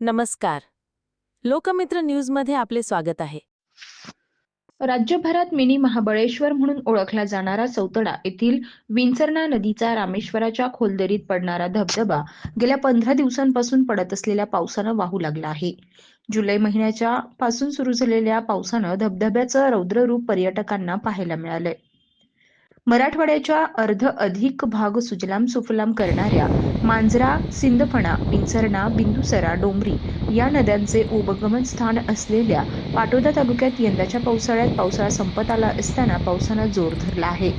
नमस्कार. लोकमित्र न्यूजमध्ये आपले स्वागत आहे. राज्यभरात मिनी महाबळेश्वर म्हणून ओळखला जाणारा सौतडा येथील विंचरणा नदीचा रामेश्वराच्या खोलदरीत पडणारा धबधबा गेल्या पंधरा दिवसांपासून पडत असलेल्या पावसानं वाहू लागला आहे. जुलै महिन्याच्या पासून सुरू झालेल्या पावसानं धबधब्याचं रौद्ररूप पर्यटकांना पाहायला मिळालंय. मराठवाड्याच्या अर्ध अधिक भाग सुजलाम सुफलाम करणाऱ्या मांजरा सिंदफणा पिंचरणा बिंदुसरा डोंबरी या नद्यांचे उगमन स्थान असलेल्या पाटोदा तालुक्यात यंदाच्या पावसाळ्यात पावसाळा संपत आला असताना पावसानं जोर धरला आहे.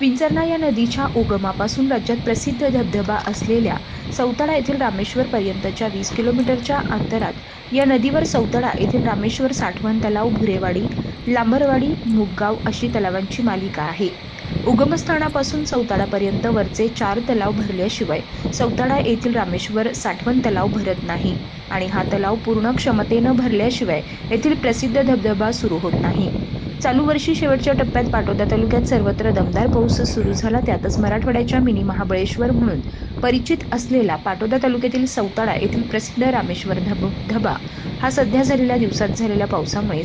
विंचरणा या नदीच्या उगमापासून राज्यात प्रसिद्ध धबधबा असलेल्या सौताळा येथील रामेश्वर पर्यंतच्या वीस किलोमीटरच्या अंतरात या नदीवर सौताळा येथील रामेश्वर साठवण तलाव भुरेवाडी लांबरवाडी मुगगाव अशी तलावांची मालिका आहे. उगमस्थानापासून सौताळापर्यंत वरचे चार तलाव भरल्याशिवाय सौताळा येथील रामेश्वर साठवण तलाव भरत नाही आणि हा तलाव पूर्ण क्षमतेनं भरल्याशिवाय येथील प्रसिद्ध धबधबा सुरू होत नाही. चालू वर्षी शेवटच्या टप्प्यात पाटोदा तालुक्यात सर्वत्र दमदार पाऊस सुरू झाला. त्यातच मराठवाड्याच्या मिनी महाबळेश्वर म्हणून परिचित असलेला पाटोदा तालुक्यातील सौताळा येथील प्रसिद्ध रामेश्वर धब धबा हा सध्या झालेल्या दिवसात झालेल्या पावसामुळे